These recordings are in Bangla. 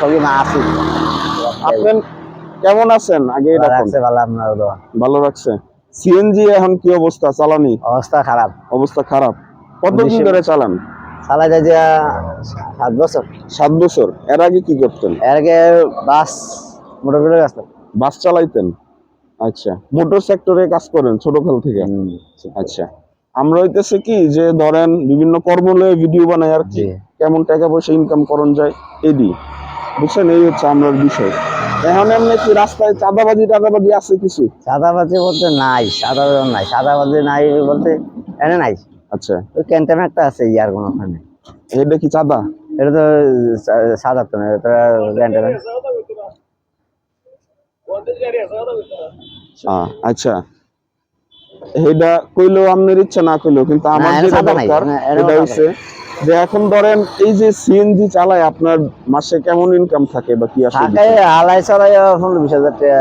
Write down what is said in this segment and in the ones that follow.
সবই না আসি। আপনি কেমন আছেন? আগে রাখছে ভালো আপনার ভালো রাখছে সিএনজি এখন কি অবস্থা? চালানি? অবস্থা খারাপ। অবস্থা খারাপ। কতদিন ধরে চালান? চালাই যায় যে সাত বছর। সাত বছর। এর আগে কি করতেন? এর আগে বাস মোটর করে বাস চালাইতেন? আচ্ছা। মোটর সেক্টরে কাজ করেন ছোটকাল থেকে? আচ্ছা। আমরা হইতেছে কি যে ধরেন বিভিন্ন কর্ম লয়ে ভিডিও বানাই আর কি। কেমন টাকা পয়সা ইনকাম করন যায়? এদি বুঝছেন এই হচ্ছে আমার বিষয়। এখন এমনি কি রাস্তায় চাঁদাবাজি টাদাবাজি আছে কিছু? সাদাবাজি বলতে নাই সাদাবাজি নাই। সাদাবাজি নাই বলতে এনে নাই। আচ্ছা। ওই ক্যান্টেন একটা আছে ইয়ার কোনো ওখানে এটা কি চাঁদা? এটা তো সাদা তো না এটা ক্যান্টেন। আহ, আচ্ছা। এটা কইলেও আপনার ইচ্ছা না কইলেও কিন্তু আমার যেটা দরকার এটা হচ্ছে যে এখন ধরেন এই যে সিএনজি চালায় আপনার মাসে কেমন ইনকাম থাকে বা কি আসে ঢাকায় হালাই চড়াই পনেরো বিশ হাজার টাকা।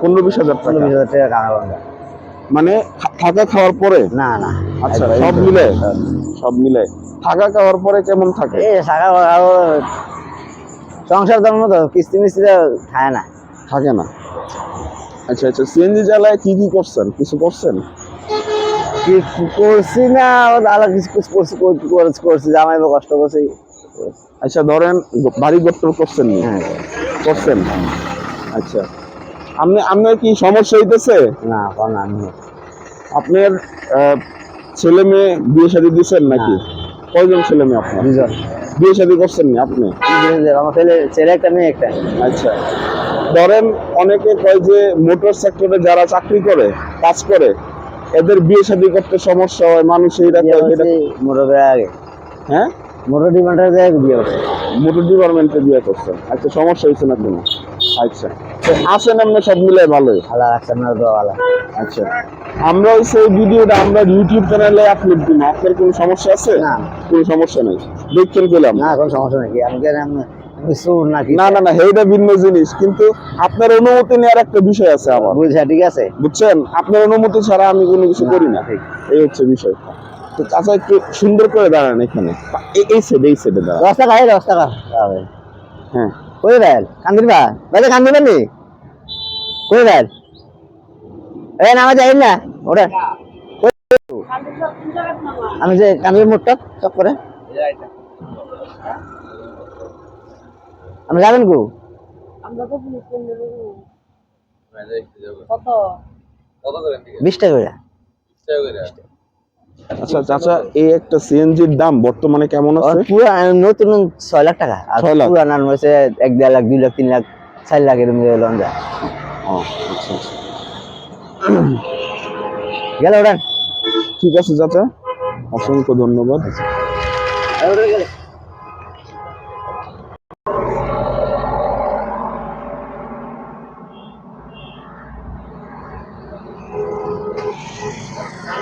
পনেরো বিশ হাজার টাকা? বিশ হাজার টাকা। মানে থাকা খাওয়ার পরে? না না। আচ্ছা সব মিলে? সব মিলে। থাকা খাওয়ার পরে কেমন থাকে? আরও সংসার ধর্ম তো কিস্তি মিস্তি খায় না। থাকে না। আচ্ছা আচ্ছা সিএনজি চালায় কি কি করছেন? কিছু করছেন? কি করছি না আলাদা কিছু কিছু করছি করছি জামাই বা কষ্ট করছি। আচ্ছা ধরেন বাড়ি গোত্র করছেন নি? হ্যাঁ। করছেন? আচ্ছা। আপনি আপনার কি সমস্যা হইতেছে? না আমি আপনার ছেলে মেয়ে বিয়ে শাদী দিচ্ছেন নাকি? কয়জন ছেলে মেয়ে আপনার? দুজন বিয়ে শাদী করছেন নি আপনি? আমার ছেলে ছেলে একটা মেয়ে একটা। আচ্ছা। ধরেন অনেকে কয় যে মোটর সেক্টরে যারা চাকরি করে কাজ করে এদের বিয়ে শাদী করতে সমস্যা হয় মানুষ এইটা আগে। হ্যাঁ? মোটর বিয়ে করছে মোটর ডিপার্টমেন্টে বিয়ে করছেন আচ্ছা সমস্যা হয়েছে না কোনো? আচ্ছা। আসেন আপনি সব মিলে ভালোই। ভালো রাখছে না ভালো। আচ্ছা। আমরা এই ভিডিওটা আমরা ইউটিউব চ্যানেলে আপলোড আপনার কোনো সমস্যা আছে? না। কোনো সমস্যা নেই। দেখছেন পেলাম না কোনো সমস্যা নাকি আমি কেন না না না ভিন্ন জিনিস কিন্তু আপনার অনুমতি নেওয়ার একটা বিষয় আছে আমার। বুঝছা ঠিক আছে? বুঝছেন? আপনার অনুমতি ছাড়া আমি কোনো কিছু করি না। এই হচ্ছে বিষয় তো চাচা একটু সুন্দর করে দাঁড়ান এখানে। এই- এই সাইডে এই সাইডে দাঁড়ান। দশ টাকা দশ টাকা হ্যাঁ। কই কান্দির কই নামা যাই না। ওটা আমি যে কান্দির মোটটা চক করে। আমি যাবেন কো? আমরা তো পুলিশ কেন্দ্রে কত? বিশ টাকা করে। আচ্ছা চাচা এই একটা সিএনজির দাম বর্তমানে কেমন আছে? পুরা নতুন ছয় লাখ টাকা। আর লাখ? পুরানার হয়েছে এক দেড় লাখ দুই লাখ তিন লাখ চার লাখ এরকম লোন যায় ও, আচ্ছা আচ্ছা। গেল ওটা ঠিক আছে চাচা। অসংখ্য ধন্যবাদ।